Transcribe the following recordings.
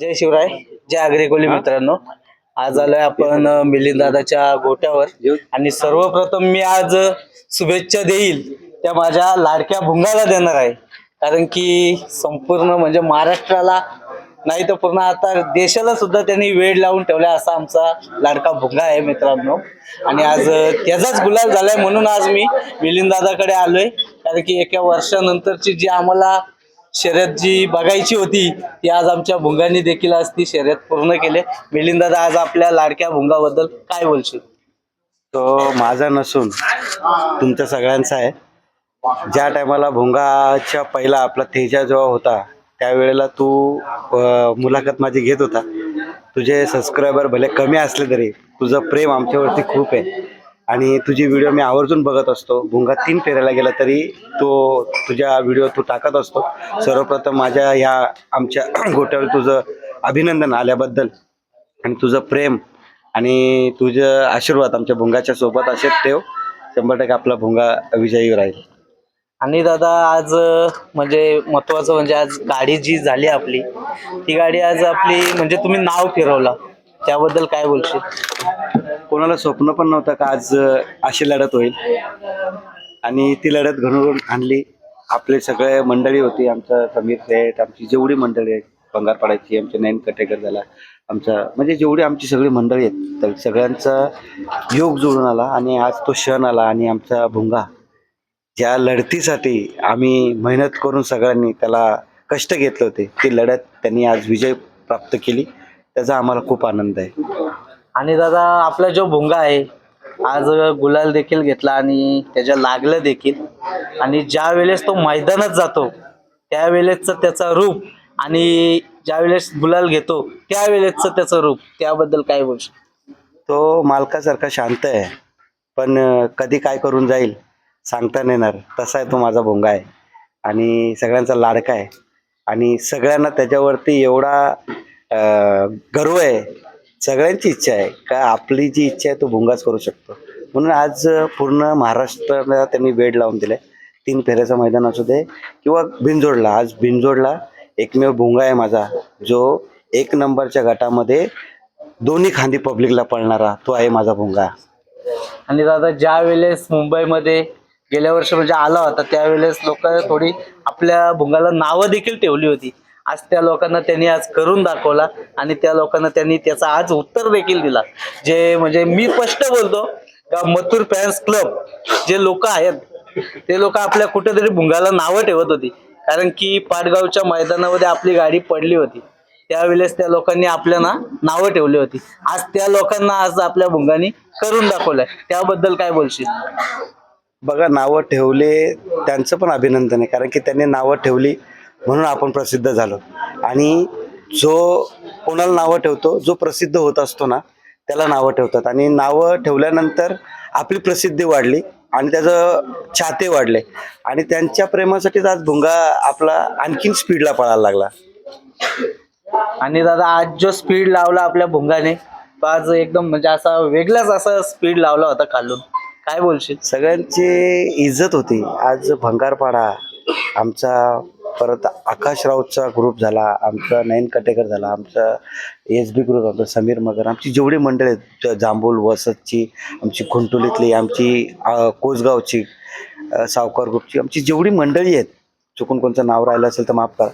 जय शिवराय जय आग्रेकोली मित्रांनो. आज आलोय आपण अ, मिलिंद दादाच्या गोट्यावर. आणि सर्वप्रथम मी आज शुभेच्छा देईल त्या माझ्या लाडक्या भुंगाला देणार आहे. कारण की संपूर्ण म्हणजे महाराष्ट्राला नाही तर पूर्ण आता देशाला सुद्धा त्यांनी वेळ लावून ठेवला असा आमचा लाडका भुंगा आहे मित्रांनो. आणि आज त्याचाच गुलाल झालाय म्हणून आज मी मिलिंद दादाकडे आलोय. कारण की एका वर्षानंतरची जी आम्हाला शर्यत जी बघायची होती ती आज आमच्या भुंगांनी देखील आज ती शर्यत पूर्ण केले. मिलिंद दादा आज आपल्या लाडक्या भुंगाबद्दल काय बोलशील? तो माझा नसून तुमच्या सगळ्यांचा आहे. ज्या टायमाला भुंगाच्या पहिला आपला तेजा जेव्हा होता त्यावेळेला तू मुलाखत माझी घेत होता. तुझे सबस्क्रायबर भले कमी असले तरी तुझं प्रेम आमच्यावरती खूप आहे. आणि तुझी व्हिडिओ मी आवर्जून बघत असतो. भुंगा तीन फेरायला गेला तरी तो तुझ्या व्हिडिओ तू टाकत असतो. सर्वप्रथम माझ्या ह्या आमच्या गोट्यावर तुझं अभिनंदन आल्याबद्दल आणि तुझं प्रेम आणि तुझं आशीर्वाद आमच्या भुंगाच्या सोबत असे ठेव. शंभर टक्के आपला भुंगा विजयी राहील. आणि दादा आज म्हणजे महत्वाचं म्हणजे आज गाडी जी झाली आपली ती गाडी आज आपली म्हणजे तुम्ही नाव फिरवलं. त्याबद्दल काय बोलशील? कोणाला स्वप्न पण नव्हतं का आज अशी लढत होईल? आणि ती लढत घडवून आणली. आपले सगळे मंडळी होती आमचं समीर सेठ आमची जेवढी मंडळी आहेत बंगारपाड्याची आमचे नयन कटेकर झाला आमचा म्हणजे जेवढी आमची सगळी मंडळी आहेत तर सगळ्यांचा योग जुळून आला आणि आज तो क्षण आला आणि आमचा भुंगा. ज्या लढतीसाठी आम्ही मेहनत करून सगळ्यांनी त्याला कष्ट घेतले होते ती लढत त्यांनी आज विजय प्राप्त केली. त्याचा आम्हाला खूप आनंद आहे. आणि दादा आपला जो भुंगा आहे आज गुलाल देखील घेतला आणि त्याच्या लागलं देखील. आणि ज्या वेळेस तो मैदानात जातो त्यावेळेसच त्याचा रूप आणि ज्या वेळेस गुलाल घेतो त्यावेळेसच त्याचं रूप त्याबद्दल काय बोलशील तो मालकासारखा शांत आहे पण कधी काय करून जाईल सांगता नाही येणार. तसा आहे तो माझा भोंगा आहे. आणि सगळ्यांचा लाडका आहे. आणि सगळ्यांना त्याच्यावरती एवढा गर्व आहे. सगळ्यांची इच्छा आहे. का आपली जी इच्छा आहे तो भुंगाच करू शकतो. म्हणून आज पूर्ण महाराष्ट्राला त्यांनी वेळ लावून दिलाय. तीन फेऱ्याचं मैदान असू दे किंवा बिनजोडला. आज बिनजोडला एकमेव भुंगा आहे माझा जो एक नंबरच्या गटामध्ये दोन्ही खांदी पब्लिकला पळणारा तो आहे माझा भुंगा. आणि दादा ज्या वेळेस मुंबईमध्ये गेल्या वर्षी म्हणजे आला होता त्यावेळेस लोक थोडी आपल्या भुंगाला नावं देखील ठेवली होती. आज त्या लोकांना त्यांनी आज करून दाखवला आणि त्या लोकांना त्यांनी त्याचा आज उत्तर देखील दिला. जे म्हणजे मी स्पष्ट बोलतो का मथुर फॅन्स क्लब जे लोक आहेत ते लोक आपल्या कुठेतरी भुंगाला नावं ठेवत होती. कारण की पाटगावच्या मैदानामध्ये आपली गाडी पडली होती. त्यावेळेस त्या लोकांनी आपल्याला नावं ठेवली होती. आज त्या लोकांना आज आपल्या भुंगानी करून दाखवलंय. त्याबद्दल काय बोलशील? बघा नावं ठेवले त्यांचं पण अभिनंदन आहे. कारण की त्यांनी नावं ठेवली. म्हणून आपण प्रसिद्ध झालो. आणि जो कोणाला नावं ठेवतो जो प्रसिद्ध होत असतो ना त्याला नावं ठेवतात. आणि नावं ठेवल्यानंतर आपली प्रसिद्धी वाढली आणि त्याचं चाहते वाढले. आणि त्यांच्या प्रेमासाठीच आज भुंगा आपला आणखीन स्पीडला पळायला लागला. आणि दादा आज जो स्पीड लावला आपल्या भुंगाने तो आज एकदम म्हणजे असा वेगळाच असा स्पीड लावला होता खालून. काय बोलशील? सगळ्यांची इज्जत होती. आज भंगारपाडा आमचा परत आकाश राऊतचा ग्रुप झाला आमचा नयन कटेकर झाला आमचा एस बी ग्रुप आमचा समीर मगर आमची जेवढी मंडळी आहेत ज- जांभूल वसतची आमची खुंटुलीतली आमची कोसगावची सावकार ग्रुपची आमची जेवढी मंडळी आहेत चुकून कोणतं नाव राहिलं असेल तर माफ करा.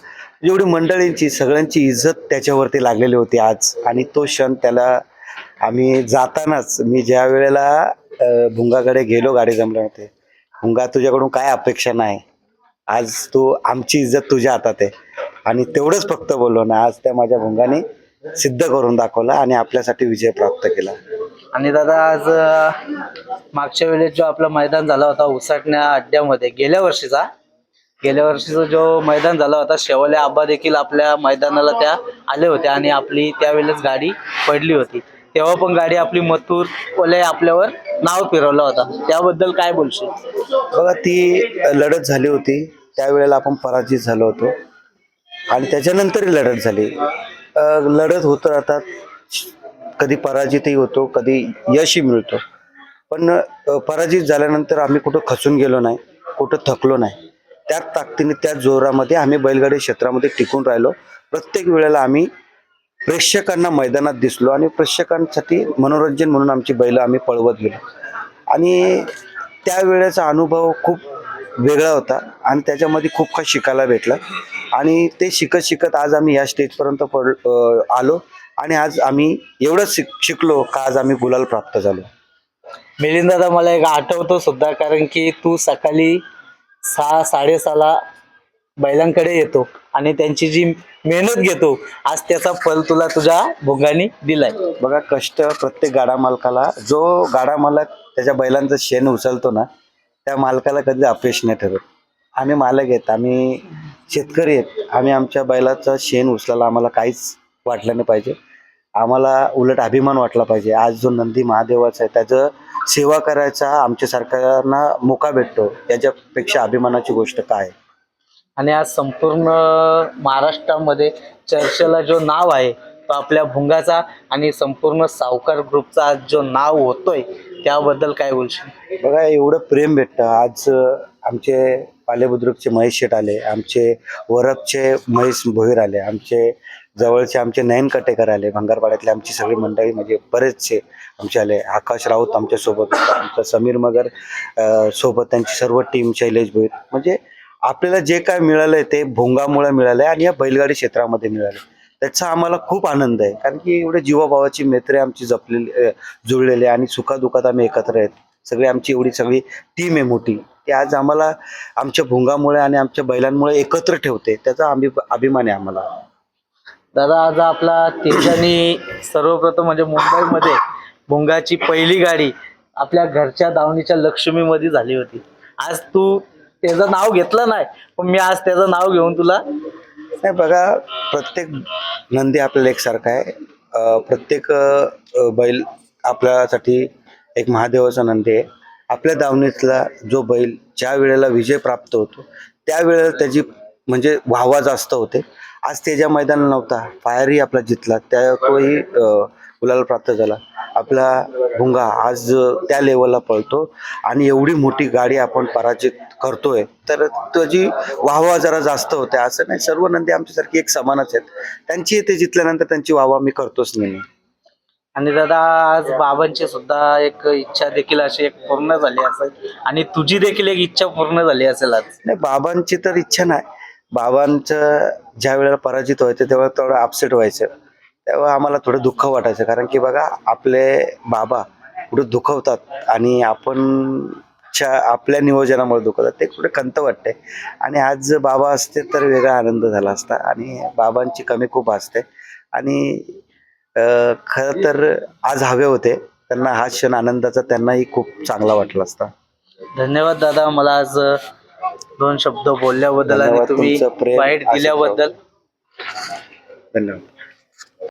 जेवढी मंडळींची सगळ्यांची इज्जत त्याच्यावरती लागलेली होती आज. आणि तो क्षण त्याला आम्ही जातानाच मी ज्या वेळेला भुंगाकडे गेलो गाडी जमल्यामध्ये भुंगा तुझ्याकडून काय अपेक्षा नाही? आज तू आमची इज्जत तुझ्या हातात आहे. आणि तेवढंच फक्त बोललो ना आज त्या माझ्या भुंगाने सिद्ध करून दाखवला आणि आपल्यासाठी विजय प्राप्त केला. आणि दादा आज अं, मागच्या वेळेस जो आपला मैदान झाला होता उसाटण्या अड्ड्यामध्ये गेल्या वर्षीचा गेल्या वर्षीचा जो मैदान झाला होता शेवले आबा देखील आपल्या मैदानाला त्या आले होते आणि आपली त्यावेळेस गाडी पडली होती. तेव्हा पण गाडी आपली मथुर ओले आपल्यावर नाव फिरवलं होता. त्याबद्दल काय बोलशील? बघा ती लढत झाली होती. त्यावेळेला आपण पराजित झालो होतो. आणि त्याच्यानंतरही लढत झाली. लढत होत राहतात. कधी पराजितही होतो कधी यशही मिळतो. पण पराजित झाल्यानंतर आम्ही कुठं खचून गेलो नाही कुठं थकलो नाही. त्याच ताकदीने त्याच जोरामध्ये आम्ही बैलगाडी क्षेत्रामध्ये टिकून राहिलो. प्रत्येक वेळेला आम्ही प्रेक्षकांना मैदानात दिसलो आणि प्रेक्षकांसाठी मनोरंजन म्हणून आमची बैल आम्ही पळवत गेलो. आणि त्यावेळेचा अनुभव खूप वेगळा होता आणि त्याच्यामध्ये खूप काही शिकायला भेटलं. आणि ते शिकत शिकत आज आम्ही या स्टेजपर्यंत पड आलो आणि आज आम्ही एवढंच शिक शिकलो का आज आम्ही गुलाल प्राप्त झालो. मिलिंद दादा मला एक आठवतो सुद्धा कारण की तू सकाळी सहा साडेसहाला बैलांकडे येतो आणि त्यांची जी मेहनत घेतो आज त्याचा फल तुला तुझ्या भोगाने दिलाय. बघा कष्ट प्रत्येक गाडा मालकाला जो गाडा मालक त्याच्या बैलांचं शेण उचलतो ना त्या मालकाला कधी अपयश नाही ठरत. आम्ही मालक आहेत आम्ही शेतकरी आहेत आम्ही आमच्या बैलाचं शेण उचलायला आम्हाला काहीच वाटलं नाही पाहिजे. आम्हाला उलट अभिमान वाटला पाहिजे. आज जो नंदी महादेवाचा आहे त्याचं सेवा करायचा आमच्या सरकारना मोका भेटतो याच्यापेक्षा अभिमानाची गोष्ट काय? आहे? आणि आज संपूर्ण महाराष्ट्रामध्ये चर्चेला जो नाव आहे तो आपल्या भुंगाचा आणि संपूर्ण सावकार ग्रुपचा आज जो नाव होतोय त्याबद्दल काय बोलशील? बघा एवढं प्रेम भेटतं. आज आमचे पालेबुद्रुकचे महेश शेट आले आमचे वरपचे महेश भोईर आले आमचे जवळचे आमचे नयन कटेकर आले भंगारपाड्यातले आमची सगळी मंडळी म्हणजे बरेचसे आमचे आले. आकाश राऊत आमच्यासोबत आमचा समीर मगर सोबत त्यांची सर्व टीम शैलेश भोईर. म्हणजे आपल्याला जे काय मिळालंय ते भोंगामुळे मिळालंय आणि या बैलगाडी क्षेत्रामध्ये मिळालं त्याचा आम्हाला खूप आनंद आहे. कारण की एवढे जीवाभावाची मैत्री आमची जपलेली जुळलेली आहे आणि सुखादुखात आम्ही एकत्र आहेत. सगळी आमची एवढी सगळी टीम आहे मोठी. ती आज आम्हाला आमच्या भुंगामुळे आणि आमच्या बैलांमुळे एकत्र ठेवते. त्याचा आम्ही अभिमान आहे आम्हाला. दादा आज आपला तेजानी सर्वप्रथम म्हणजे मुंबईमध्ये भुंगाची पहिली गाडी आपल्या घरच्या दावणीच्या लक्ष्मीमध्ये झाली होती. आज तू त्याचं नाव घेतलं नाही पण मी आज त्याचं नाव घेऊन तुला नाही बघा प्रत्येक नंदी आपल्याला एकसारखा आहे. प्रत्येक बैल आपल्यासाठी एक महादेवाचा नंदी आहे. आपल्या दावणीतला जो बैल ज्या वेळेला विजय प्राप्त होतो त्यावेळेला त्याची म्हणजे वाहवा जास्त होते. आज त्याच्या मैदान नव्हता फायरही आपला जितला त्या तोही अं, गुलाल प्राप्त झाला. आपला भुंगा आज त्या लेवलला पळतो. आणि एवढी मोठी गाडी आपण पराजित करतोय तर त्याची वाहवा जरा जास्त होते. असं नाही सर्व नंदी आमच्यासारखी एक समानच आहेत. त्यांची ते जितल्यानंतर त्यांची वाहवा मी करतोच नाही आणि दादा आज बाबांची सुद्धा एक इच्छा देखील अशी एक पूर्ण झाली असेल. आणि तुझी देखील एक इच्छा पूर्ण झाली असेल आज. नाही बाबांची तर इच्छा नाही. बाबांचं ज्या वेळेला पराजित व्हायचं तेव्हा थोडं अपसेट व्हायचं. तेव्हा आम्हाला थोडं दुःख वाटायचं. कारण की बघा आपले बाबा कुठे दुखवतात आणि आपण च्या आपल्या नियोजनामुळे दुखवतात ते कुठे खंत वाटते. आणि आज जर बाबा असते तर वेगळा आनंद झाला असता आणि बाबांची कमी खूप असते. आणि खरं तर आज हवे होते. त्यांना हा क्षण आनंदाचा त्यांनाही खूप चांगला वाटला असता. धन्यवाद दादा. मला आज दोन शब्द बोलल्याबद्दल आणि तुम्ही प्रेम दिल्याबद्दल. धन्यवाद.